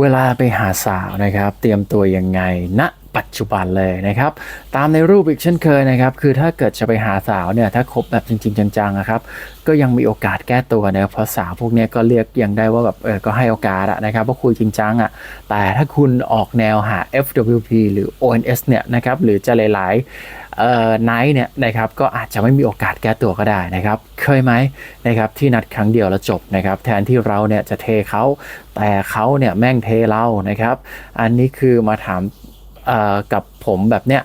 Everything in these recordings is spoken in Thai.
เวลาไปหาสาวนะครับ เตรียมตัวยังไงณ ปัจจุบันเลยนะครับ ตามในรูปอีกเช่นเคยนะครับ คือถ้าเกิดจะไปหาสาวเนี่ยถ้าคบแบบจริง ๆ จังๆนะครับ ก็ยังมีโอกาสแก้ตัวนะครับเพราะสาวพวกนี้ก็เรียกยังได้ว่าแบบเออก็ให้โอกาสอะนะครับว่าคุยจริงจังอะแต่ถ้าคุณออกแนวหา FWP หรือ ONS เนี่ยนะครับหรือจะหลายๆเอ่อไนท์เนี่ยนะครับก็อาจจะไม่มีโอกาสแก้ตัวก็ได้นะครับ เคยไหมนะครับที่นัดครั้งเดียวแล้วจบนะครับ แทนที่เราเนี่ยจะเทเขาแต่เขาเนี่ยแม่งเทเรานะครับ อันนี้คือมาถาม กับผมแบบเนี้ย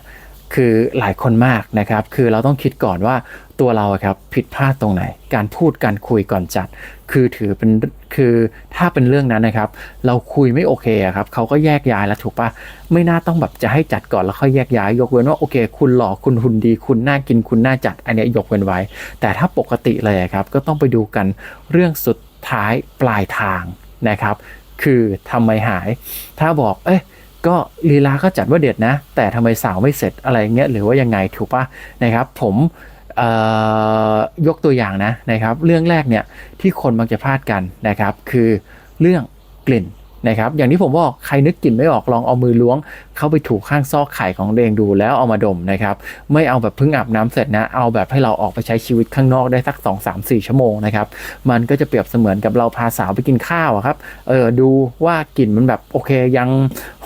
คือหลายคนมากนะครับ คือเราต้องคิดก่อนว่าตัวเราครับผิดพลาดตรงไหน การพูดการคุยก่อนจัด คือถือเป็นคือถ้าเป็นเรื่องนั้นนะครับ เราคุยไม่โอเคครับเขาก็แยกย้ายแล้วถูกปะไม่น่าต้องแบบจะให้จัดก่อนแล้วค่อยแยกย้ายยกเว้นว่าโอเค คุณหล่อคุณหุ่นดี คุณน่ากินคุณน่าจัด อันนี้ยกเว้นไว้ แต่ถ้าปกติเลยครับ ก็ต้องไปดูกันเรื่องสุดท้ายปลายทางนะครับ คือทำไมหาย ถ้าบอกเอ้ย ก็ลีลาก็จัดว่าเด็ดนะ แต่ทำไมสาวไม่เสร็จอะไรเงี้ยหรือว่ายังไงถูกปะนะครับ ผมยกตัวอย่างนะนะครับ เรื่องแรกเนี่ยที่คนมักจะพลาดกันนะครับ คือเรื่องกลิ่น นะครับอย่างที่ผมบอกใครนึกกลิ่นไม่ออกลองเอามือล้วง เข้าไปถูข้างซอกไข่ของเองดูแล้วเอามาดมนะครับไม่เอาแบบเพิ่งอาบน้ำเสร็จนะเอาแบบให้เราออกไปใช้ชีวิตข้างนอกได้สัก 2 3 4 ชั่วโมงนะครับมันก็จะเปรียบเสมือนกับเราพาสาวไปกินข้าวอะครับเออดูว่ากลิ่นมันแบบโอเคยัง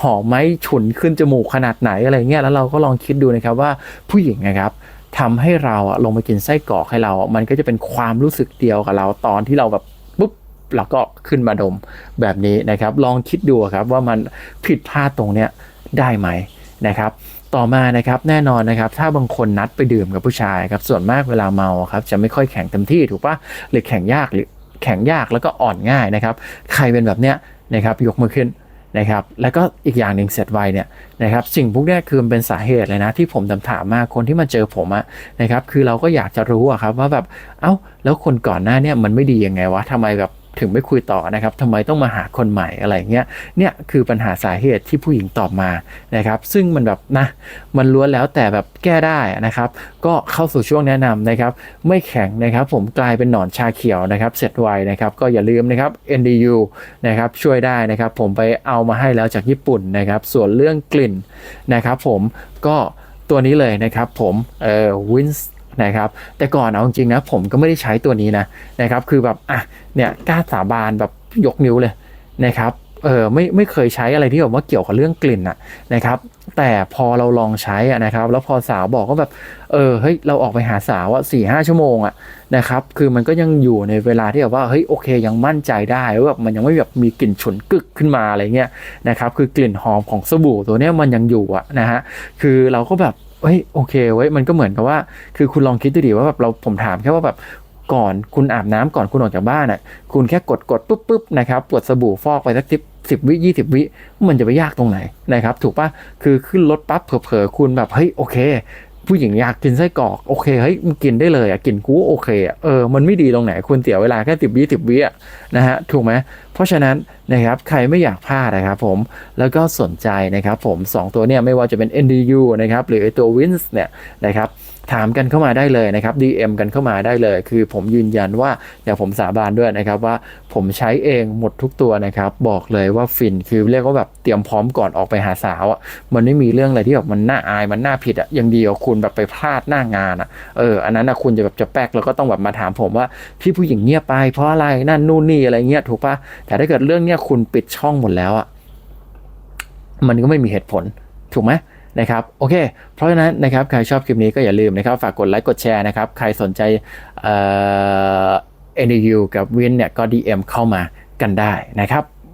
หอมไหมฉุนขึ้นจมูกขนาดไหนอะไรเงี้ยแล้วเราก็ลองคิดดูนะครับว่าผู้หญิงนะครับทำให้เราลงไปกินไส้กรอกให้เรา มันก็จะเป็นความรู้สึกเดียวกับเราตอนที่เราแบบ ปุ๊บเราก็ขึ้นมาดมแบบนี้นะครับ ลองคิดดูครับว่ามันผิดพลาดตรงเนี้ยได้ไหมนะครับ ต่อมานะครับแน่นอนนะครับ ถ้าบางคนนัดไปดื่มกับผู้ชายครับส่วนมากเวลาเมาครับจะไม่ค่อยแข็งเต็มที่ถูกปะหรือแข็งยากหรือแข็งยากแล้วก็อ่อนง่ายนะครับ ใครเป็นแบบเนี้ยนะครับยกมือขึ้นนะครับแล้วก็อีกอย่างหนึ่งเสร็จไวเนี่ยนะครับสิ่งพวกนี้คือมันเป็นสาเหตุเลยนะที่ผมถามมาคนที่มาเจอผมอะนะครับคือเราก็อยากจะรู้อะครับว่าแบบเอ้าแล้วคนก่อนหน้าเนี่ยมันไม่ดียังไงวะทำไมแบบ ถึงไม่คุยต่อนะครับทำไมต้องมาหาคนใหม่อะไรเงี้ยเนี่ยคือปัญหาสาเหตุที่ผู้หญิงตอบมานะครับ ซึ่งมันแบบนะมันล้วนแล้วแต่แบบแก้ได้นะครับ ก็เข้าสู่ช่วงแนะนำนะครับ ไม่แข็งนะครับ ผมกลายเป็นหนอนชาเขียวนะครับ เสร็จไวนะครับ ก็อย่าลืมนะครับ NDU นะครับช่วยได้นะครับ ผมไปเอามาให้แล้วจากญี่ปุ่นนะครับ ส่วนเรื่องกลิ่นนะครับ ผมก็ตัวนี้เลยนะครับผมเอ่อวินส์ นะครับแต่ก่อนเอาจริงนะผมก็ไม่ได้ใช้ตัวนี้นะนะครับคือแบบอะเนี่ยกล้าสาบานแบบยกนิ้วเลยนะครับ เออไม่ไม่เคยใช้อะไรที่แบบว่าเกี่ยวกับเรื่องกลิ่นอะนะครับ แต่พอเราลองใช้อะนะครับ แล้วพอสาวบอกว่าแบบ เออเฮ้ยเราออกไปหาสาวอะสี่ห้าชั่วโมงอะนะครับ คือมันก็ยังอยู่ในเวลาที่แบบว่าเฮ้ยโอเคยังมั่นใจได้ว่าแบบมันยังไม่แบบมีกลิ่นฉุนกึกขึ้นมาอะไรเงี้ยนะครับ คือกลิ่นหอมของสบู่ตัวเนี้ยมันยังอยู่อะนะฮะคือเราก็แบบเฮ้ยโอเคเว้ยมันก็เหมือนกับว่า คือคุณลองคิดดูดิว่าแบบเราผมถามแค่ว่าแบบ ก่อนคุณอาบน้ำก่อนคุณออกจากบ้านอะคุณแค่กดกดปุ๊บปุ๊บนะครับกดสบู่ฟอกไปสักสิบสิบวิยี่สิบวิมันจะไปยากตรงไหนนะครับถูกปะคือขึ้นรถปั๊บเผลอๆคุณแบบเฮ้ยโอเค ผู้หญิงอยากกินไส้กรอกโอเคเฮ้ยมึงกินได้เลยอะกินกูโอเคอะเออมันไม่ดีตรงไหนคุณเสียเวลาแค่สิบวิสิบวิอะนะฮะถูกไหมเพราะฉะนั้นนะครับใครไม่อยากพลาดนะครับผมแล้วก็สนใจนะครับผมสองตัวเนี่ยไม่ว่าจะเป็น NDU นะครับหรือตัว Wins เนี่ยนะครับถามกันเข้ามาได้เลยนะครับ DM กันเข้ามาได้เลย คือผมยืนยันว่าเดี๋ยวผมสาบานด้วยนะครับว่าผมใช้เองหมดทุกตัวนะครับ บอกเลยว่าฟินคือเรียกว่าแบบเตรียมพร้อมก่อนออกไปหาสาวอะมันไม่มีเรื่องอะไรที่แบบมันน่าอายมันน่าผิดอะยังดีกว่าคุณแบบไปพลาดหน้างานอะเอออันนั้นอะคุณจะแบบจะแป๊กแล้วก็ต้องแบบมาถามผมว่าพี่ผู้หญิงเงียบไปเพราะอะไรนั่นนู่นนี่อะไรเงี้ยถูกปะแต่ถ้าเกิดเรื่องเนี้ยคุณปิดช่องหมดแล้วอะมันก็ไม่มีเหตุผลถูกไหมนะครับโอเค เพราะฉะนั้นนะครับใครชอบคลิปนี้ก็อย่าลืมนะครับฝากกดไลค์กดแชร์นะครับ ใครสนใจเอ่อ NDU กับวินเนี่ยก็ DM เข้ามากันได้นะครับ